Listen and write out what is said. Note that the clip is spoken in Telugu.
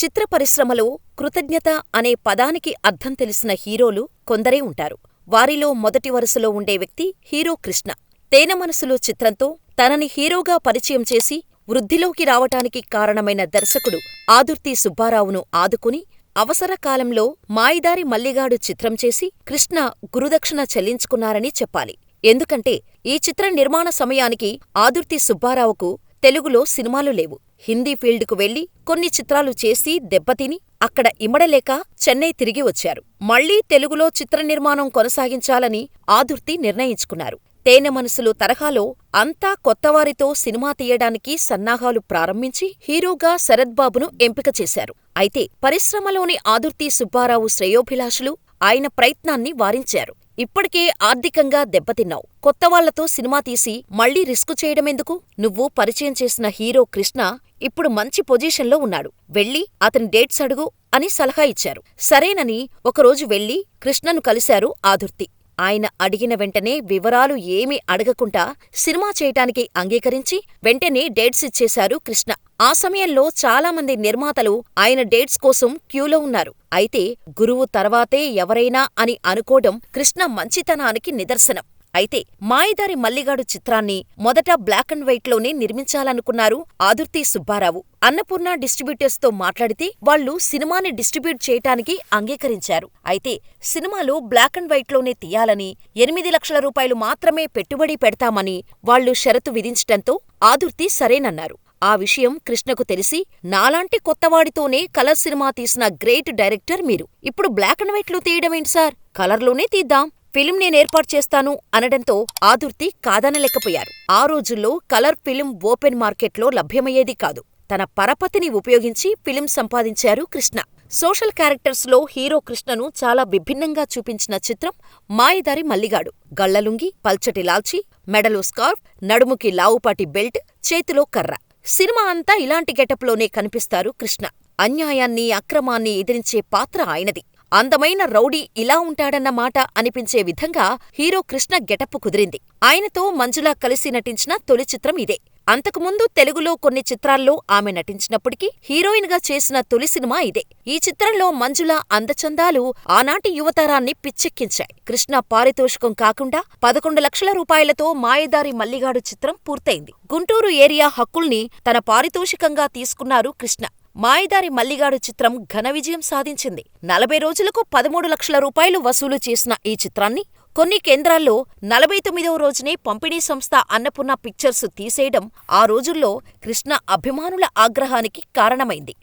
చిత్ర పరిశ్రమలో కృతజ్ఞత అనే పదానికి అర్థం తెలిసిన హీరోలు కొందరే ఉంటారు. వారిలో మొదటి వరుసలో ఉండే వ్యక్తి హీరో కృష్ణ. తేనెమనసులు చిత్రంతో తనని హీరోగా పరిచయం చేసి వృద్ధిలోకి రావటానికి కారణమైన దర్శకుడు ఆదుర్తి సుబ్బారావును ఆదుకుని అవసర కాలంలో మాయదారి మల్లిగాడు చిత్రం చేసి కృష్ణ గురుదక్షిణ చెల్లించుకున్నారని చెప్పాలి. ఎందుకంటే ఈ చిత్ర నిర్మాణ సమయానికి ఆదుర్తి సుబ్బారావుకు తెలుగులో సినిమాలు లేవు. హిందీ ఫీల్డుకు వెళ్ళి కొన్ని చిత్రాలు చేసి దెబ్బతిని అక్కడ ఇమడలేక చెన్నై తిరిగి వచ్చారు. మళ్ళీ తెలుగులో చిత్ర నిర్మాణం కొనసాగించాలని ఆదుర్తి నిర్ణయించుకున్నారు. తేనెమనసులు తరహాలో అంతా కొత్తవారితో సినిమా తీయడానికి సన్నాహాలు ప్రారంభించి హీరోగా శరత్బాబును ఎంపిక చేశారు. అయితే పరిశ్రమలోని ఆదుర్తి సుబ్బారావు శ్రేయోభిలాషులు ఆయన ప్రయత్నాన్ని వారించారు. ఇప్పటికే ఆర్థికంగా దెబ్బతిన్నావు కొత్తవాళ్ళతో సినిమా తీసి మళ్ళీ రిస్క్ చేయడమెందుకు? నువ్వు పరిచయం చేసిన హీరో కృష్ణ ఇప్పుడు మంచి పొజిషన్లో ఉన్నాడు. వెళ్ళి అతని డేట్స్ అడుగు అని సలహా ఇచ్చారు. సరేనని ఒకరోజు వెళ్ళి కృష్ణను కలిశారు ఆదుర్తి. ఆయన అడిగిన వెంటనే వివరాలు ఏమీ అడగకుండా సినిమా చేయటానికి అంగీకరించి వెంటనే డేట్స్ ఇచ్చేశారు కృష్ణ. ఆ సమయంలో చాలామంది నిర్మాతలు ఆయన డేట్స్ కోసం క్యూలో ఉన్నారు. అయితే గురువు తర్వాతే ఎవరైనా అని అనుకోవడం కృష్ణ మంచితనానికి నిదర్శనం. అయితే మాయదారి మల్లిగాడు చిత్రాన్ని మొదట బ్లాక్ అండ్ వైట్లోనే నిర్మించాలనుకున్నారు ఆదుర్తి సుబ్బారావు. అన్నపూర్ణ డిస్ట్రిబ్యూటర్స్తో మాట్లాడితే వాళ్ళు సినిమాని డిస్ట్రిబ్యూట్ చేయటానికి అంగీకరించారు. అయితే సినిమాలో బ్లాక్ అండ్ వైట్లోనే తీయాలని, ఎనిమిది లక్షల రూపాయలు మాత్రమే పెట్టుబడి పెడతామని వాళ్ళు షరతు విధించటంతో ఆదుర్తి సరేనన్నారు. ఆ విషయం కృష్ణకు తెలిసి నాలాంటి కొత్తవాడితోనే కలర్ సినిమా తీసిన గ్రేట్ డైరెక్టర్ మీరు. ఇప్పుడు బ్లాక్ అండ్ వైట్లో తీయడమేంటి సార్? కలర్లోనే తీద్దాం. ఫిల్మ్ నేనేర్పాటు చేస్తాను అనడంతో ఆదుర్తి కాదనలేకపోయారు. ఆ రోజుల్లో కలర్ ఫిల్మ్ ఓపెన్ మార్కెట్లో లభ్యమయ్యేది కాదు. తన పరపతిని ఉపయోగించి ఫిల్మ్ సంపాదించారు కృష్ణ. సోషల్ క్యారెక్టర్స్లో హీరో కృష్ణను చాలా విభిన్నంగా చూపించిన చిత్రం మాయదారి మల్లిగాడు. గళ్ళలుంగి, పల్చటి లాల్చీ, మెడలో స్కార్ఫ్, నడుముకి లావుపాటి బెల్ట్, చేతిలో కర్ర. సినిమా అంతా ఇలాంటి గెటప్లోనే కనిపిస్తారు కృష్ణ. అన్యాయాన్ని, అక్రమాన్ని ఎదిరించే పాత్ర ఆయనది. అందమైన రౌడీ ఇలా ఉంటాడన్న మాట అనిపించే విధంగా హీరో కృష్ణ గెటప్ కుదిరింది. ఆయనతో మంజుల కలిసి నటించిన తొలి చిత్రం ఇదే. అంతకుముందు తెలుగులో కొన్ని చిత్రాల్లో ఆమె నటించినప్పటికీ హీరోయిన్గా చేసిన తొలి సినిమా ఇదే. ఈ చిత్రంలో మంజుల అందచందాలు ఆనాటి యువతరాన్ని పిచ్చెక్కించాయి. కృష్ణ పారితోషికం కాకుండా పదకొండు లక్షల రూపాయలతో మాయదారి మల్లిగాడు చిత్రం పూర్తయింది. గుంటూరు ఏరియా హక్కుల్ని తన పారితోషికంగా తీసుకున్నారు కృష్ణ. మాయదారి మల్లిగాడు చిత్రం ఘన విజయం సాధించింది. నలభై రోజులకు పదమూడు లక్షల రూపాయలు వసూలు చేసిన ఈ చిత్రాన్ని కొన్ని కేంద్రాల్లో నలభై తొమ్మిదవ రోజునే పంపిణీ సంస్థ అన్నపూర్ణ పిక్చర్స్ తీసేయడం ఆ రోజుల్లో కృష్ణ అభిమానుల ఆగ్రహానికి కారణమైంది.